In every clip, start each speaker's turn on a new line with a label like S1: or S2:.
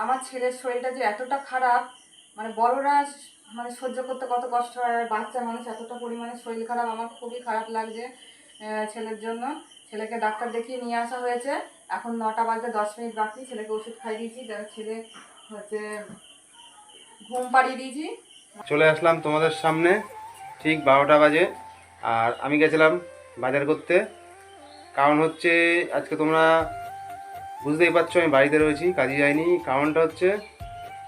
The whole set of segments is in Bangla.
S1: আমার ছেলের শরীরটা যে এতটা খারাপ মানে বড়রা মানে সহ্য করতে কত কষ্ট হয়, আর বাচ্চা মানুষ এতটা পরিমাণে শরীর খারাপ, আমার খুবই খারাপ লাগছে ছেলের জন্য। ছেলেকে ডাক্তার দেখিয়ে নিয়ে আসা হয়েছে। এখন নটা বাজতে দশ মিনিট বাকি, ছেলেকে ওষুধ খাই দিয়েছি তার ছেলে হচ্ছে ঘুম পাড়িয়ে দিয়েছি।
S2: চলে আসলাম তোমাদের সামনে, ঠিক বারোটা বাজে। আর আমি গেছিলাম বাজার করতে। কারণ হচ্ছে আজকে তোমরা বুঝতেই পারছ, আমি বাড়িতে রয়েছি, কাজে যাইনি। কারণটা হচ্ছে,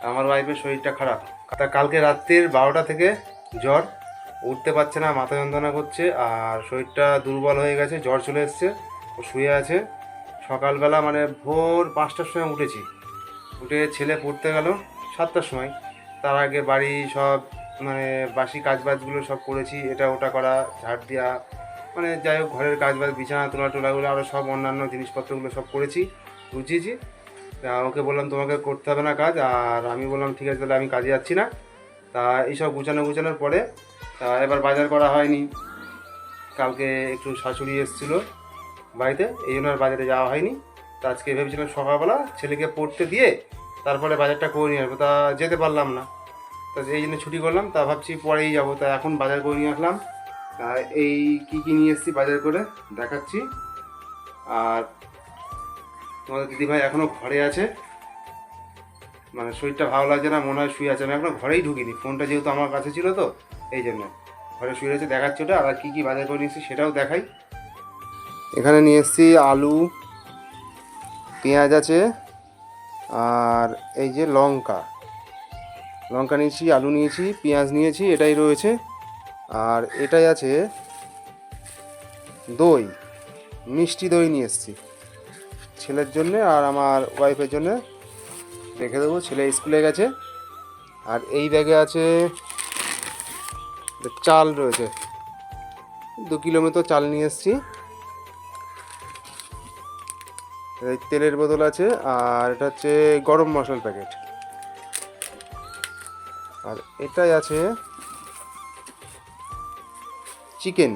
S2: আমার ওয়াইফের শরীরটা খারাপ। তা কালকে রাত্রির বারোটা থেকে জ্বর, উঠতে পারছে না, মাথা যন্ত্রণা করছে, আর শরীরটা দুর্বল হয়ে গেছে, জ্বর চলে এসছে, ও শুয়ে আছে। সকালবেলা মানে ভোর পাঁচটার সময় উঠেছি। উঠে ছেলে পড়তে গেল সাতটার সময়। তার আগে বাড়ি সব মানে বাসি কাজবাজগুলো সব করেছি, এটা ওটা করা, ঝাড় দেওয়া মানে যাই হোক, ঘরের কাজবাজ, বিছানা তোলা টোলাগুলো আরও সব অন্যান্য জিনিসপত্রগুলো সব করেছি। গুছিয়েছি তা ওকে বললাম, তোমাকে করতে হবে না কাজ। আর আমি বললাম, ঠিক আছে, তাহলে আমি কাজে যাচ্ছি না। তা এইসব গুছানো গুছানোর পরে, তা এবার বাজার করা হয়নি। কালকে একটু শাশুড়ি এসেছিল বাড়িতে, এই জন্য আর বাজারে যাওয়া হয়নি। তা আজকে ভেবেছিলাম সকালবেলা ছেলেকে পড়তে দিয়ে তারপরে বাজারটা করে নিয়ে আসব। তা যেতে পারলাম না। তা এই জন্য ছুটি করলাম, তা ভাবছি পরেই যাব। তা এখন বাজার করে নিয়ে আসলাম। এই কী কী নিয়ে এসেছি বাজার করে দেখাচ্ছি। আর তোমাদের দিদিভাই এখনও ঘরে আছে। মানে শরীরটা ভালো লাগছে না, মনে হয় শুয়ে আছে। আমি এখনও ঘরেই ঢুকিনি। ফোনটা যেহেতু আমার কাছে ছিল তো, এই জন্য। ঘরে শুয়ে রয়েছে, দেখাচ্ছি ওটা। আর কী কী বাজার করে নিয়েছি সেটাও দেখাই। এখানে নিয়ে এসেছি আলু, পেঁয়াজ আছে, আর এই যে লঙ্কা। লঙ্কা নিয়েছি, আলু নিয়েছি, পেঁয়াজ নিয়েছি, এটাই রয়েছে। আর এটাই আছে দই, মিষ্টি দই নিয়ে এসেছি। ছেলের জন্যে আর আমার ওয়াইফের জন্যে রেখে দেবো। ছেলে স্কুলে গেছে। আর এই ব্যাগে আছে, চাল রয়েছে। দু কিলো মতো চাল নিয়ে এসেছি। তেলের বোতল আছে আর এটা হচ্ছে গরম মশলার প্যাকেট। আর এটাই আছে চিকেন।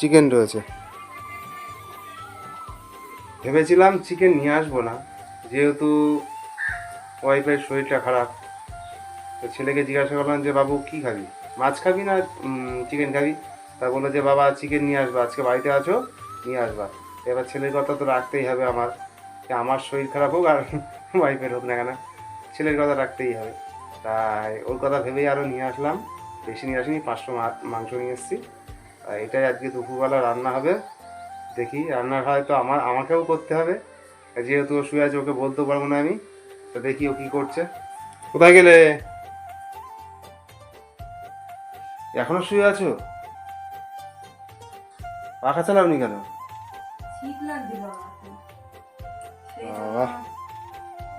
S2: চিকেন রয়েছে। ভেবেছিলাম চিকেন নিয়ে আসব না, যেহেতু ওয়াইফের শরীরটা খারাপ। তো ছেলেকে জিজ্ঞাসা করলাম যে, বাবু, কি খাবি? মাছ খাবি না চিকেন খাবি? তা বলল যে, বাবা চিকেন নিয়ে আসবা, আজকে বাড়িতে আছো, নিয়ে আসবা। এবার ছেলের কথা তো রাখতেই হবে আমার আমার শরীর খারাপ হোক আর ওয়াইফের হোক না কেন, ছেলের কথা রাখতেই হবে। তাই ওর কথা ভেবেই আরও নিয়ে আসলাম, বেশি নিয়ে আসিনি, পাঁচশো মাংস নিয়ে এসেছি। আর এটাই আজকে দুপুরবেলা রান্না হবে। দেখি রান্নার হয়তো আমার আমাকেও করতে হবে। যেহেতু ও শুয়ে আছে ওকে বলতেও পারব না আমি। তো দেখি ও কী করছে। কোথায় গেলে? এখনও শুয়ে আছো? পাখা চালাওনি কেন।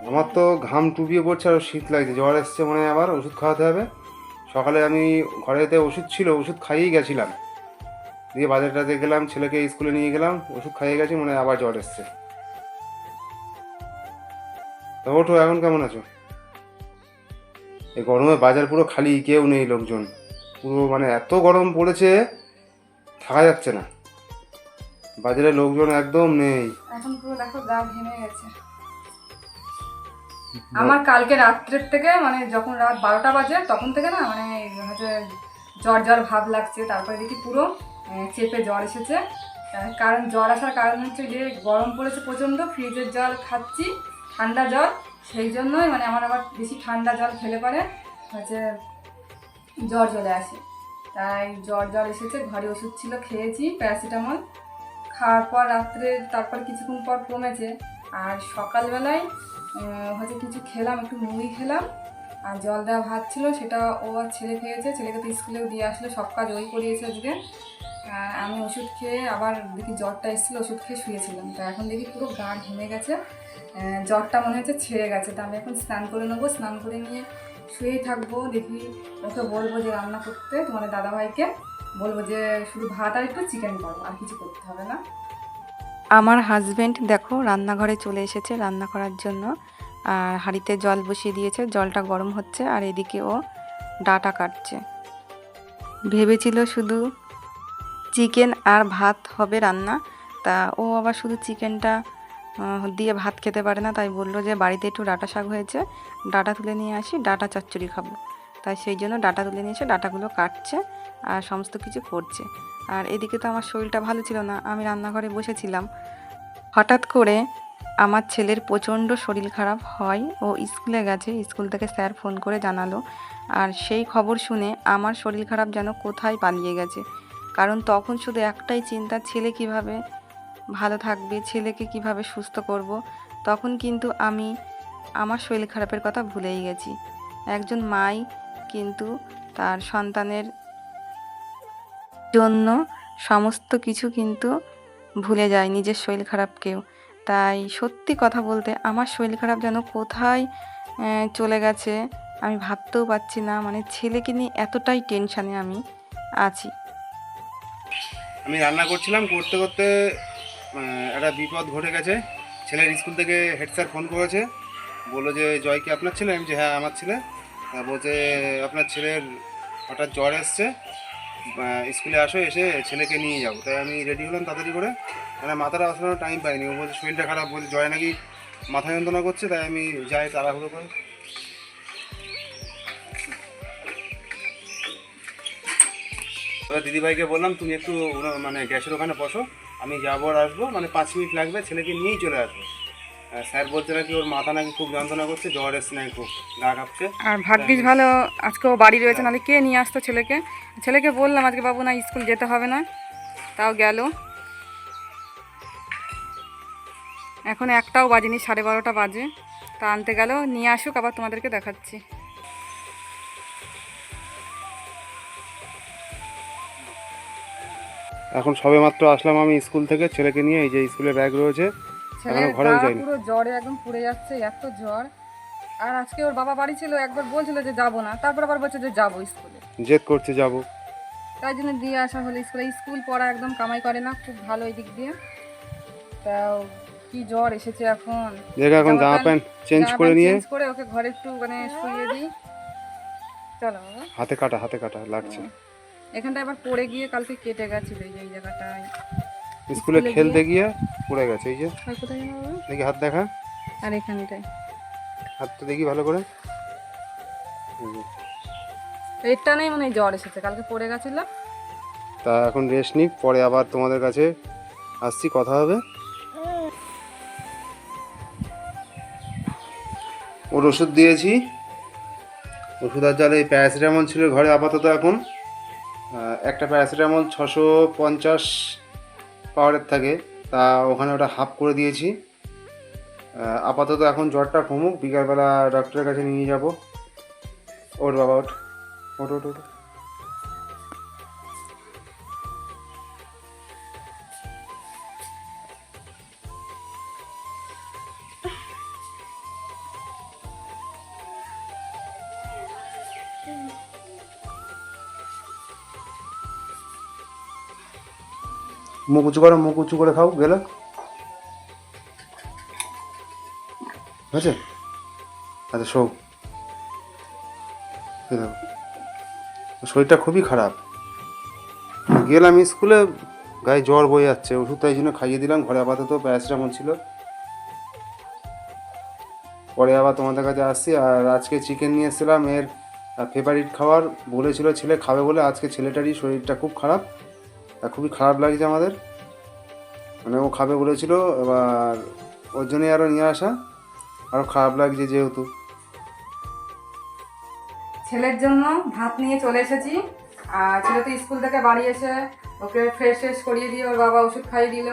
S2: আমার তো ঘাম টুপিয়ে পড়ছে আর শীত লাগছে। জ্বর এসছে মনে হয় আবার ওষুধ খাওয়াতে হবে। সকালে আমি ঘরেতে ওষুধ ছিল ওষুধ খাইয়েই গেছিলাম। দিয়ে বাজারটাতে গেলাম, ছেলেকে স্কুলে নিয়ে গেলাম, ওষুধ খাইয়ে গেছি, মনে আবার জ্বর এসছে। তো ওঠো, এখন কেমন আছো? এই গরমে বাজার পুরো খালি, কেউ নেই লোকজন। পুরো মানে এত গরম পড়েছে, থাকা যাচ্ছে না। বাজারে লোকজন একদম নেই।
S1: এখন পুরো দেখো, গা ঘেমে গেছে। আমার কালকে রাত্রের থেকে মানে যখন রাত বারোটা বাজে, তখন থেকে না মানে জ্বর জ্বর ভাব লাগছে। তারপরে দেখি পুরো চেপে জ্বর এসেছে। কারণ জ্বর আসার কারণ হচ্ছে যে গরম পড়েছে প্রচণ্ড, ফ্রিজের জল খাচ্ছি, ঠান্ডা জল সেই জন্যই মানে আমার আবার বেশি ঠান্ডা জল খেলে পরে হচ্ছে জ্বর চলে আসে। তাই জ্বর জ্বর এসেছে, ঘরে ওষুধ ছিল, খেয়েছি, প্যারাসিটামল। খাওয়ার পর রাত্রে, তারপর কিছুক্ষণ পর কমেছে। আর সকালবেলায় হচ্ছে কিছু খেলাম, একটু মুড়ি খেলাম। আর জল দেওয়া ভাত ছিল, সেটা ও আর ছেলে খেয়েছে। ছেলেকে তো স্কুলেও দিয়ে আসলো, সব কাজ ওই করিয়েছে আজকে। আমি ওষুধ খেয়ে আবার দেখি জ্বরটা এসেছিল, ওষুধ খেয়ে শুয়েছিলাম। তো এখন দেখি পুরো গা ঘেমে গেছে। জ্বরটা মনে হচ্ছে ছেড়ে গেছে। তো আমি এখন স্নান করে নেব। স্নান করে নিয়ে শুয়েই থাকব। দেখি ওকে বলব যে রান্না করতে, তোমাদের দাদাভাইকে বলব যে শুধু ভাত আর একটু চিকেন করো, আর কিছু করতে হবে না।
S3: আমার হাজবেন্ড দেখো রান্নাঘরে চলে এসেছে রান্না করার জন্য। আর হাঁড়িতে জল বসিয়ে দিয়েছে, জলটা গরম হচ্ছে, আর এদিকে ও ডাটা কাটছে। ভেবেছিল শুধু চিকেন আর ভাত হবে রান্না। তা ও আবার শুধু চিকেনটা দিয়ে ভাত খেতে পারে না, তাই বলল যে বাড়িতে একটু ডাটা শাক হয়েছে, ডাটা তুলে নিয়ে আসি, ডাটা চচ্চড়ি খাব। তাই সেই জন্য ডাটা তুলে নিয়ে এসে ডাটাগুলো কাটছে আর সমস্ত কিছু করছে। আর এদিকে তো আমার শরীরটা ভালো ছিল না, আমি রান্নাঘরে বসেছিলাম। হঠাৎ করে আমার ছেলের প্রচণ্ড শরীর খারাপ হয়, ও স্কুলে গেছে, স্কুল থেকে স্যার ফোন করে জানালো। আর সেই খবর শুনে আমার শরীর খারাপ যেন কোথায় পালিয়ে গেছে। কারণ তখন শুধু একটাই চিন্তা, ছেলে কীভাবে ভালো থাকবে, ছেলেকে কীভাবে সুস্থ করব, তখন কিন্তু আমি আমার শরীর খারাপের কথা ভুলেই গেছি। একজন মাই কিন্তু তার সন্তানের জন্য সমস্ত কিছু কিন্তু ভুলে যায়, নিজের শরীর খারাপকেও তাই সত্যি কথা বলতে আমার শরীর খারাপ যেন কোথায় চলে গেছে, আমি ভাবতেও পারছি না। মানে ছেলেকে নিয়ে এতটাই টেনশানে আমি আছি।
S2: আমি রান্না করছিলাম, করতে করতে একটা বিপদ ঘটে গেছে। ছেলের স্কুল থেকে হেড স্যার ফোন করেছে, বলল যে, জয় কি আপনার ছেলে? আমি যে হ্যাঁ আমার ছেলে। বলছে, আপনার ছেলের হঠাৎ জ্বর এসছে স্কুলে আসো, এসে ছেলেকে নিয়ে যাব তাই আমি রেডি হলাম তাড়াতাড়ি করে। মানে মাথাটা আসলে টাইম পাইনি। ও বলছে, শরীরটা খারাপ। বলছে, জয় নাকি মাথা যন্ত্রণা করছে? তাই আমি যাই তাড়াহুড়ো করে। এবার দিদিভাইকে বললাম তুমি একটু মানে গ্যাসের ওখানে বসো আমি যাব আর আসব মানে পাঁচ মিনিট লাগবে ছেলেকে নিয়েই চলে আসব। স্যার বলছে নাকি ওর মাথা নাকি খুব যন্ত্রণা করছে জ্বর এসছে নাকি খুব গা কাঁপছে।
S1: আর ভাগ্যিস ভালো আজকে ও বাড়ি রয়েছে নাহলে কে নিয়ে আসতো ছেলেকে? ছেলেকে বললাম আজকে বাবু না স্কুল যেতে হবে না। তাও গেল। এখন একটাও বাজেনি সাড়ে বারোটা বাজে। তা আনতে গেল নিয়ে আসুক আবার তোমাদেরকে দেখাচ্ছি।
S2: এখন সবে মাত্র আসলাম আমি স্কুল থেকে ছেলেকে নিয়ে এই যে স্কুলে ব্যাগ রয়েছে
S1: এখনও
S2: ঘরেও
S1: গা পুরো জ্বরে একদম পুড়ে যাচ্ছে এত জ্বর। আর আজকে ওর বাবা বাড়ি ছিল একবার বলছিল যে যাব না তারপর আবার বলছে যে যাব স্কুলে।
S2: জেদ করছে যাব।
S1: তাই জন্য দিয়ে আসা হলো স্কুলে। স্কুল পড়া একদম কামাই করে না খুব ভালো এই দিক দিয়ে। তাও কি জ্বর এসেছে এখন।
S2: দেখে এখন জামা প্যান্ট চেঞ্জ করে নিয়ে।
S1: চেঞ্জ করে ওকে ঘরে একটু মানে শুইয়ে দিই। চলো
S2: হাতে কাটা হাতে কাটা লাগছে।
S1: এখানটা আবার পড়ে গিয়ে কালকে কেটে গেছিল এই যে এই জায়গাটায়।
S2: স্কুলে খেলতে গিয়ে পড়ে গেছে এই যে।
S1: আর কোথায় যেন বাবা?
S2: দেখি হাত দেখা।
S1: আর এখানটায়।
S2: হাতটা দেখি ভালো করে। এই যে।
S1: এরটা নেই মানে জ্বর এসেছে। কালকে পড়ে গেছিল
S2: তা এখন রেস্ট নিক পরে আবার তোমাদের কাছে আসছি কথা হবে। ওর ওষুধ দিয়েছি। ওষুধ আর জালে প্যারাসিটামল ছিল ঘরে আপাতত এখন। একটা প্যারাসিটামল ছশো পঞ্চাশ পাওয়ারের থাকে, তা ওখানে ওটা হাফ করে দিয়েছি। আপাতত এখন জ্বরটা কমুক, বিকালবেলা ডক্টরের কাছে নিয়ে যাব। ওর বাবা ওট ওট ওঠ। মুখ উঁচু করো, মুখ উঁচু করে খাও, গেলে। হয়েছে? আচ্ছা শো শরীরটা খুবই খারাপ। গেলাম স্কুলে, গায়ে জ্বর বয়ে যাচ্ছে ওষুধ তাই জন্য খাইয়ে দিলাম, ঘরে আপাতত প্যারাসিটামল ছিল। পরে আবার তোমাদের কাছে আসছি, আর আজকে চিকেন নিয়ে এসেছিলাম, এর ফেভারিট খাবার বলেছিল ছেলে, খাবে বলে, আজকে ছেলেটারই শরীরটা খুব খারাপ। খুবই খারাপ লাগছে আমাদের। মানে ও খাবে বলেছিল, এবার ওর জন্যই আরও নিয়ে আসা। আরও খারাপ লাগছে যেহেতু।
S1: ছেলের জন্য ভাত নিয়ে চলে এসেছি। আর ছেলে তো স্কুল থেকে বাড়ি এসে ওকে ফ্রেশ ফ্রেশ করিয়ে দিয়ে ওর বাবা ওষুধ খাইয়ে দিল।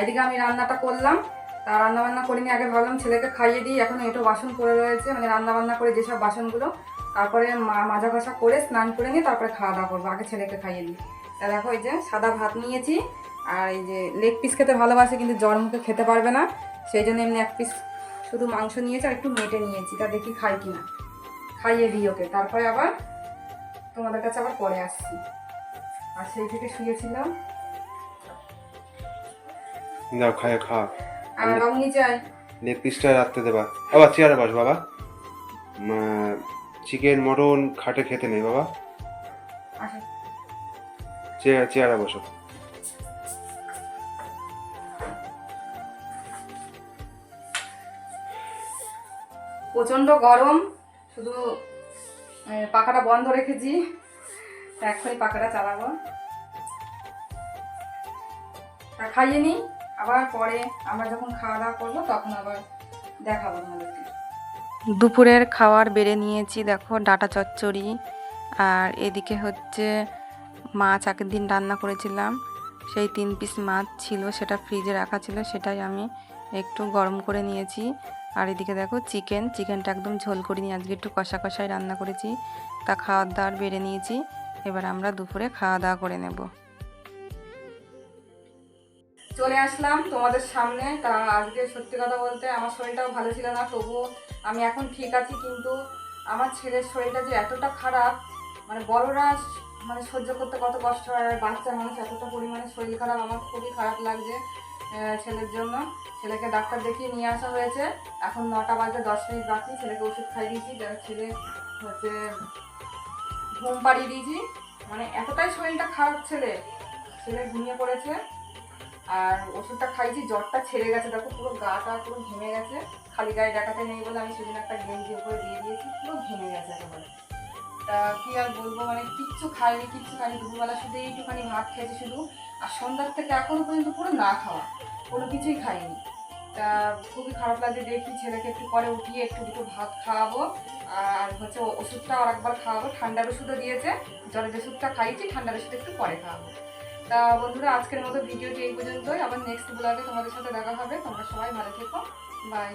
S1: এদিকে আমি রান্নাটা করলাম। তা রান্না বান্না করিনি, আগে ভাবলাম ছেলেকে খাইয়ে দিই। এখন এটো বাসন পড়ে রয়েছে। মানে রান্না বান্না করে যেসব বাসনগুলো, তারপরে মাজা ঘষা করে স্নান করে নিয়ে তারপরে খাওয়া দাওয়া করব। আগে ছেলেকে খাইয়ে দিই। তা দেখো এই যে সাদা ভাত নিয়েছি আর এই যে লেগ পিস খেতে ভালোবাসে কিন্তু জ্বর মুখে খেতে পারবে না। সেই জন্য এমনি এক পিস শুধু মাংস নিয়েছি আর একটু মেটে নিয়েছি তা দেখি খাই কিনা। খাইয়ে দিই ওকে। তারপরে আবার তোমাদের কাছে আবার পরে আসছি। আর সেই থেকে শুয়েছিলাম।
S2: যাও খায় খা
S1: আর বাবু নিচে আয়।
S2: লেগ পিসটা রাখতে দেবা। আবার চেয়ারে বস বাবা। চিকেন মটন খাটে খেতে নেই বাবা। চেয়ার চেয়ারে বসো।
S1: প্রচণ্ড গরম শুধু পাখাটা বন্ধ রেখেছি। এক্ষুনি পাখাটা চালাবো। তা খাইয়ে নিই আবার পরে আমরা যখন খাওয়া দাওয়া করব তখন আবার দেখাবো তোমাদেরকে।
S3: দুপুরের খাবার বেড়ে নিয়েছি দেখো ডাটা চচ্চড়ি। আর এদিকে হচ্ছে মাছ আগের দিন রান্না করেছিলাম। সেই তিন পিস মাছ ছিল, সেটা ফ্রিজে রাখা ছিল, সেটাই আমি একটু গরম করে নিয়েছি। আর এদিকে দেখো চিকেন চিকেনটা একদম ঝোল করে নিয়ে আজকে একটু কষা কষাই রান্না করেছি। তা খাওয়ার দাওয়ার বেড়ে নিয়েছি, এবার আমরা দুপুরে খাওয়া দাওয়া করে নেব।
S1: চলে আসলাম তোমাদের সামনে। তা আজকে সত্যি কথা বলতে আমার শরীরটাও ভালো ছিল না, তবুও আমি এখন ঠিক আছি, কিন্তু আমার ছেলের শরীরটা যে এতটা খারাপ মানে বড়রা মানে সহ্য করতে কত কষ্ট হয়, আর বাচ্চা মানুষ এতটা পরিমাণে শরীর খারাপ, আমার খুবই খারাপ লাগছে ছেলের জন্য। ছেলেকে ডাক্তার দেখিয়ে নিয়ে আসা হয়েছে। এখন নটা বাজে, দশ মিনিট বাকি, ছেলেকে ওষুধ খাই দিয়েছি ছেলে হচ্ছে ঘুম পাড়িয়ে দিয়েছি। মানে এতটাই শরীরটা খারাপ ছেলে ছেলে ঘুমিয়ে পড়েছে। আর ওষুধটা খাইছি জ্বরটা ছেড়ে গেছে, দেখো পুরো গাটা পুরো ঘেমে গেছে। খালি গায়ে দেখাতে নেই বলে আমি সেদিন একটা গেঞ্জি উপরে দিয়ে দিয়েছি, পুরো ঘেমে গেছে একেবারে। তা কি আর বলব মানে কিচ্ছু খাইনি কিচ্ছু খাইনি, দুপুরবেলা শুধু এইটুখানি ভাত খেয়েছি শুধু। আর সন্ধ্যার থেকে এখনও পর্যন্ত পুরো না খাওয়া, কোনো কিছুই খাইনি। তা খুবই খারাপ লাগে দেখি ছেলেকে একটু পরে উঠিয়ে একটু দুটো ভাত খাওয়াবো। আর হচ্ছে ওষুধটা আর একবার খাওয়াবো। ঠান্ডার ওষুধও দিয়েছে জ্বরের ওষুধটা খাইয়েছি ঠান্ডার ওষুধ একটু পরে খাওয়াবো। তা বন্ধুরা, আজকের মতো ভিডিওটি এই পর্যন্তই। আবার নেক্সট ব্লগে তোমাদের সাথে দেখা হবে। তোমরা সবাই ভালো থেকো। বাই